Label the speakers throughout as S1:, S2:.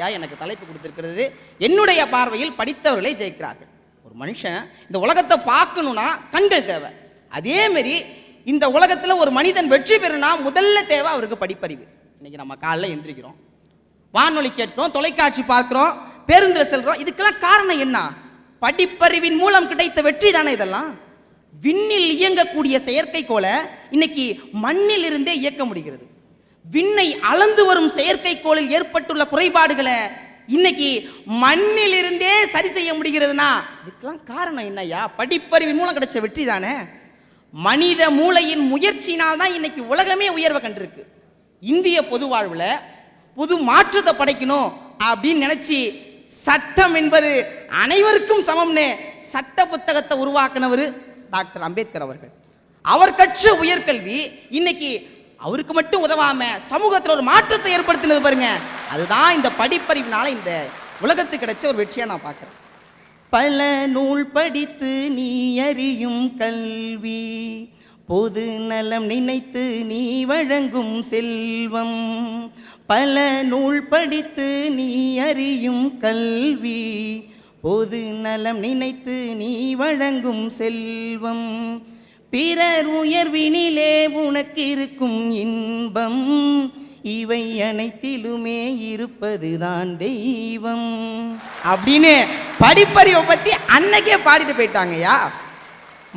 S1: ஐயா எனக்கு தலைப்பு கொடுத்துருக்கிறது. என்னுடைய பார்வையில் படித்தவர்களை ஜெயிக்கிறார்கள். ஒரு மனுஷன் இந்த உலகத்தை பார்க்கணும்னா கண்கள் தேவை. அதேமாரி இந்த உலகத்தில் ஒரு மனிதன் வெற்றி பெறுனா முதல்ல தேவை அவருக்கு படிப்பறிவு. இன்னைக்கு நம்ம காலைல எந்திரிக்கிறோம். வானொலி கேட்கிறோம் தொலைக்காட்சி பார்க்குறோம் பேருந்தில் செல்கிறோம் இதுக்கெல்லாம் காரணம் என்ன? படிப்பறிவின் மூலம் கிடைத்த வெற்றி தானே இதெல்லாம்? விண்ணில் இயங்கக்கூடிய செயற்கைக்கோளை இன்னைக்கு மண்ணில் இருந்தே இயக்க முடிகிறது. விண்ணை அளந்து வரும் செயற்கைக்கோளில் ஏற்பட்டுள்ள குறைபாடுகளை இன்னைக்கு மண்ணில் இருந்தே சரி செய்ய முடிகிறதுனா இதுக்கெல்லாம் காரணம் என்னய்யா? படிப்பறிவின் மூலம் கிடைச்ச வெற்றி தானே? மனித மூளையின் முயற்சியினால் தான் இன்னைக்கு உலகமே உயர்வை கண்டிருக்கு. இந்திய பொது வாழ்வில் புது மாற்றத்தை படைக்கணும் அப்படின்னு நினச்சி சட்டம் என்பது அனைவருக்கும் சமம்னு சட்ட புத்தகத்தை உருவாக்கினவர் டாக்டர் அம்பேத்கர் அவர்கள். அவர் கற்ற உயர்கல்வி இன்னைக்கு அவருக்கு மட்டும் உதவாம சமூகத்தில் ஒரு மாற்றத்தை ஏற்படுத்தினது பாருங்க. அதுதான் இந்த படிப்பறிவினால இந்த உலகத்துக்கு கிடைச்ச ஒரு வெற்றியா நான் பார்க்குறேன். பல நூல் படித்து நீ அறியும் கல்வி பொது நலம் நினைத்து நீ வழங்கும் செல்வம். பல நூல் படித்து நீ அறியும் கல்வி பொது நலம் நினைத்து நீ வழங்கும் செல்வம். பிறர் உயர்வினிலே உனக்கு இருக்கும் இன்பம். இவை அனைத்திலுமே இருப்பதுதான் தெய்வம். அப்படின்னு படிப்பறிவை பத்தி அன்னைக்கே பாடிட்டு போயிட்டாங்கய்யா.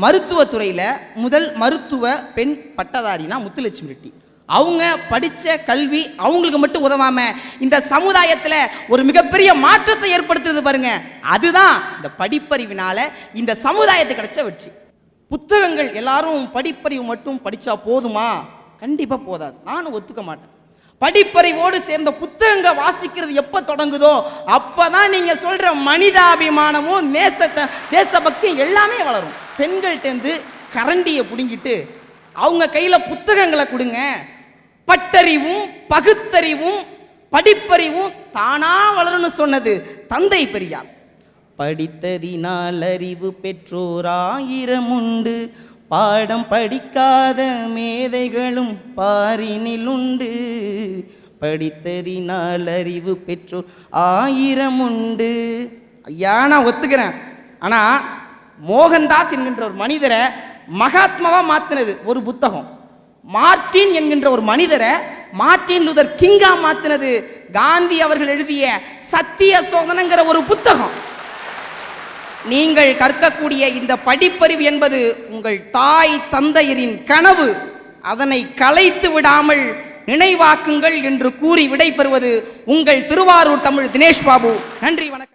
S1: மருத்துவத்துறையில் முதல் மருத்துவ பெண் பட்டதாரினா முத்துலட்சுமி ரெட்டி. அவங்க படித்த கல்வி அவங்களுக்கு மட்டும் உதவாம இந்த சமுதாயத்தில் ஒரு மிகப்பெரிய மாற்றத்தை ஏற்படுத்துறது பாருங்க. அதுதான் இந்த படிப்பறிவினால இந்த சமுதாயத்துக்கு கிடைச்ச வெற்றி. புத்தகங்கள் எல்லாரும் படிப்பறிவு மட்டும் படித்தா போதுமா? கண்டிப்பாக போதாது. நானும் ஒத்துக்க மாட்டேன். படிப்பறிவோடு சேர்ந்த புத்தகங்க வாசிக்கிறது எப்போ தொடங்குதோ அப்போ தான் நீங்கள் சொல்கிற மனிதாபிமானமும் நேசத்தை தேசபக்தியும் எல்லாமே வளரும். பெண்கள்கிட்டேருந்து கரண்டியை பிடுங்கிட்டு அவங்க கையில் புத்தகங்களை கொடுங்க. பட்டறிவும் பகுத்தறிவும் படிப்பறிவும் தானாக வளரும்னு சொன்னது தந்தை பெரியார். படித்ததினால் அறிவு பெற்றோர் ஆயிரம் உண்டு பாடம் படிக்காத மேதைகளும் பாரினில் உண்டு படித்ததினால் அறிவு பெற்றோர் ஆயிரம் உண்டு ஐயா நான் ஒத்துக்கிறேன். ஆனா மோகன்தாஸ் என்கின்ற ஒரு மனிதரை மகாத்மாவா மாத்தினது ஒரு புத்தகம். மார்டின் என்கின்ற ஒரு மனிதரை மார்டின் லூதர் கிங்கா மாத்தினது. காந்தி அவர்கள் எழுதிய சத்திய சோதனைங்கிற ஒரு புத்தகம். நீங்கள் கற்கக்கூடிய இந்த படிப்பறிவு என்பது உங்கள் தாய் தந்தையரின் கனவு. அதனை கலைத்து விடாமல் நினைவாக்குங்கள் என்று கூறி விடைபெறுவது உங்கள் திருவாரூர் தமிழ் தினேஷ் பாபு. நன்றி வணக்கம்.